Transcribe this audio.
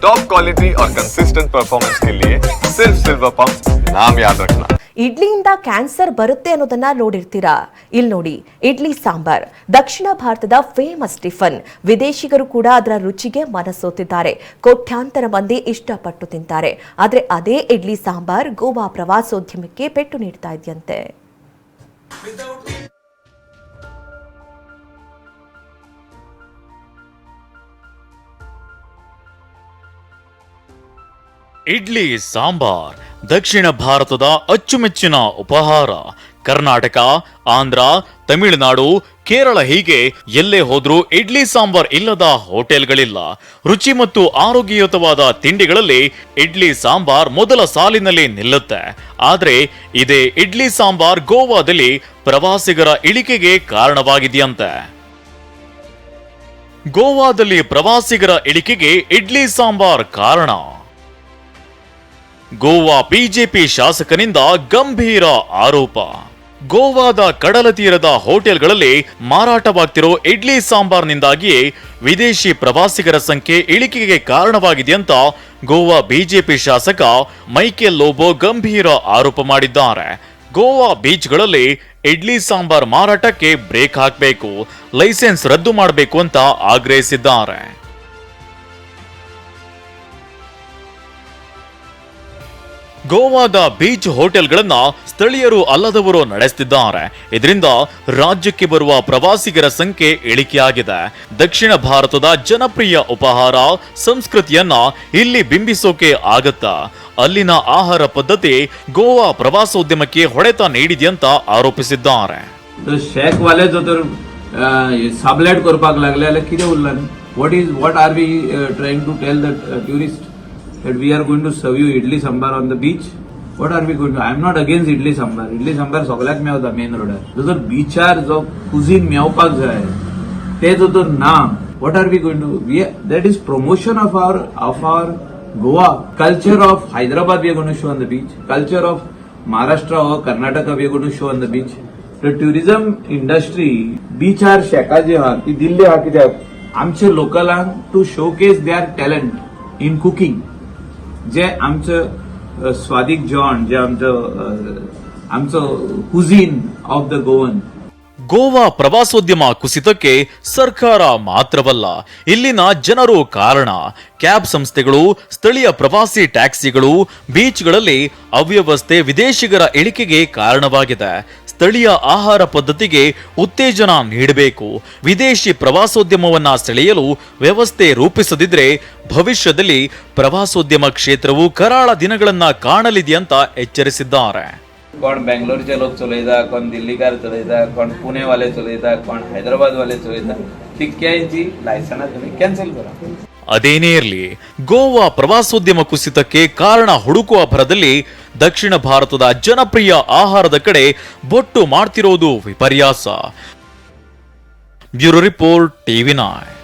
Top quality और consistent performance के लिए सिर्फ सिल्वर पंप नाम याद रखना ಇಡ್ಲಿಯಿಂದ ಕ್ಯಾನ್ಸರ್ ಬರುತ್ತೆ ಅನ್ನೋದನ್ನ ನೋಡಿರ್ತೀರಾ ಇಲ್ಲಿ ನೋಡಿ ಇಡ್ಲಿ ಸಾಂಬಾರ್ ದಕ್ಷಿಣ ಭಾರತದ ಫೇಮಸ್ ಟಿಫನ್ ವಿದೇಶಿಗರು ಕೂಡ ಅದರ ರುಚಿಗೆ ಮನಸೋತಿದ್ದಾರೆ ಕೋಟ್ಯಾಂತರ ಮಂದಿ ಇಷ್ಟಪಟ್ಟು ತಿಂತಾರೆ ಆದ್ರೆ ಅದೇ ಇಡ್ಲಿ ಸಾಂಬಾರ್ ಗೋವಾ ಪ್ರವಾಸೋದ್ಯಮಕ್ಕೆ ಪೆಟ್ಟು ನೀಡ್ತಾ ಇದೆಯಂತೆ ಇಡ್ಲಿ, ಸಾಂಬಾರ್, ದಕ್ಷಿಣ ಭಾರತದ ಅಚ್ಚುಮೆಚ್ಚಿನ ಉಪಹಾರ. ಕರ್ನಾಟಕ, ಆಂಧ್ರ, ತಮಿಳುನಾಡು, ಕೇರಳ ಹೀಗೆ ಎಲ್ಲೇ ಹೋದ್ರೂ ಇಡ್ಲಿ, ಸಾಂಬಾರ್ ಇಲ್ಲದ ಹೋಟೆಲ್ಗಳಿಲ್ಲ. ರುಚಿ ಮತ್ತು ಆರೋಗ್ಯಯುತವಾದ ತಿಂಡಿಗಳಲ್ಲಿ ಇಡ್ಲಿ, ಸಾಂಬಾರ್ ಮೊದಲ ಸಾಲಿನಲ್ಲಿ ನಿಲ್ಲುತ್ತೆ. ಆದ್ರೆ ಇದೇ ಇಡ್ಲಿ, ಸಾಂಬಾರ್ ಗೋವಾದಲ್ಲಿ ಪ್ರವಾಸಿಗರ ಇಳಿಕೆಗೆ ಕಾರಣವಾಗಿದೆಯಂತೆ. ಗೋವಾದಲ್ಲಿ ಪ್ರವಾಸಿಗರ ಇಳಿಕೆಗೆ ಇಡ್ಲಿ, ಸಾಂಬಾರ್ ಕಾರಣ. ಗೋವಾ ಬಿಜೆಪಿ ಶಾಸಕನಿಂದ ಗಂಭೀರ ಆರೋಪ. ಗೋವಾದ ಕಡಲ ತೀರದ ಹೋಟೆಲ್ಗಳಲ್ಲಿ ಮಾರಾಟವಾಗ್ತಿರೋ ಇಡ್ಲಿ ಸಾಂಬಾರ್ನಿಂದಾಗಿಯೇ ವಿದೇಶಿ ಪ್ರವಾಸಿಗರ ಸಂಖ್ಯೆ ಇಳಿಕೆಗೆ ಕಾರಣವಾಗಿದೆ ಅಂತ ಗೋವಾ ಬಿಜೆಪಿ ಶಾಸಕ ಮೈಕೆಲ್ ಲೋಬೋ ಗಂಭೀರ ಆರೋಪ ಮಾಡಿದ್ದಾರೆ. ಗೋವಾ ಬೀಚ್ಗಳಲ್ಲಿ ಇಡ್ಲಿ ಸಾಂಬಾರ್ ಮಾರಾಟಕ್ಕೆ ಬ್ರೇಕ್ ಹಾಕಬೇಕು, ಲೈಸೆನ್ಸ್ ರದ್ದು ಮಾಡಬೇಕು ಅಂತ ಆಗ್ರಹಿಸಿದ್ದಾರೆ. ಗೋವಾದ ಬೀಚ್ ಹೋಟೆಲ್ಗಳನ್ನ ಸ್ಥಳೀಯರು ಅಲ್ಲದವರು ನಡೆಸುತ್ತಿದ್ದಾರೆ ಇದರಿಂದ ರಾಜ್ಯಕ್ಕೆ ಬರುವ ಪ್ರವಾಸಿಗರ ಸಂಖ್ಯೆ ಇಳಿಕೆಯಾಗಿದೆ. ದಕ್ಷಿಣ ಭಾರತದ ಜನಪ್ರಿಯ ಉಪಹಾರ, ಸಂಸ್ಕೃತಿಯನ್ನ ಇಲ್ಲಿ ಬಿಂಬಿಸೋಕೆ ಆಗತ್ತಾ? ಅಲ್ಲಿನ ಆಹಾರ ಪದ್ಧತಿ ಗೋವಾ ಪ್ರವಾಸೋದ್ಯಮಕ್ಕೆ ಹೊಡೆತ ನೀಡಿದೆ ಅಂತ ಆರೋಪಿಸಿದ್ದಾರೆ what what are we trying to tell the tourist that we are going to serve you idli sambar on the beach. What are we going to? I am not against idli sambar. Idli sambar सगळ्यात Mewat main रोडार जो जर बिचार जो cuisine मेवपाक जाय ते जो तर ना what are we going to we that is promotion of our of our Goa culture of Hyderabad we are going to show on the beach culture of Maharashtra और Karnataka we are going to show on the beach the tourism industry बीचार शेकां जी आहा ती दिल्ली आहा कित्याक आमच्या लोकलांक to showcase their talent in cooking जे आमचं अ, स्वादिक जेवण जे आमचं अ, आमचं cuisine of the Goan Goa ಪ್ರವಾಸೋದ್ಯಮ ಕುಸಿತಕ್ಕೆ ಸರ್ಕಾರ ಮಾತ್ರವಲ್ಲ ಇಲ್ಲಿನ ಜನರು ಕಾರಣ ಕ್ಯಾಬ್ ಸಂಸ್ಥೆಗಳು ಸ್ಥಳೀಯ ಪ್ರವಾಸಿ ಟ್ಯಾಕ್ಸಿಗಳು ಬೀಚ್ಗಳಲ್ಲಿ ಅವ್ಯವಸ್ಥೆ ವಿದೇಶಿಗರ ಇಳಿಕೆಗೆ ಕಾರಣವಾಗಿದೆ ಸ್ಥಳೀಯ ಆಹಾರ ಪದ್ಧತಿಗೆ ಉತ್ತೇಜನ ನೀಡಬೇಕು ವಿದೇಶಿ ಪ್ರವಾಸೋದ್ಯಮವನ್ನ ಸೆಳೆಯಲು ವ್ಯವಸ್ಥೆ ರೂಪಿಸದಿದ್ರೆ ಭವಿಷ್ಯದಲ್ಲಿ ಪ್ರವಾಸೋದ್ಯಮ ಕ್ಷೇತ್ರವು ಕರಾಳ ದಿನಗಳನ್ನ ಕಾಣಲಿದೆಯಂತ ಎಚ್ಚರಿಸಿದ್ದಾರೆ कोण बेंगलोरचे लोक चलयता कोण दिल्लीकार चलयता कोण पुणेवाले चलयता कोण हैदराबादवाले चलयता तितक्यांची लायसनां तुमी कॅन्सल करा ಅದೇನೇ ಇರಲಿ ಗೋವಾ ಪ್ರವಾಸೋದ್ಯಮ ಕುಸಿತಕ್ಕೆ ಕಾರಣ ಹುಡುಕುವ ಭರದಲ್ಲಿ ದಕ್ಷಿಣ ಭಾರತದ ಜನಪ್ರಿಯ ಆಹಾರದ ಕಡೆ ಬೊಟ್ಟು ಮಾಡ್ತಿರೋದು ವಿಪರ್ಯಾಸ. Bureau report TV nine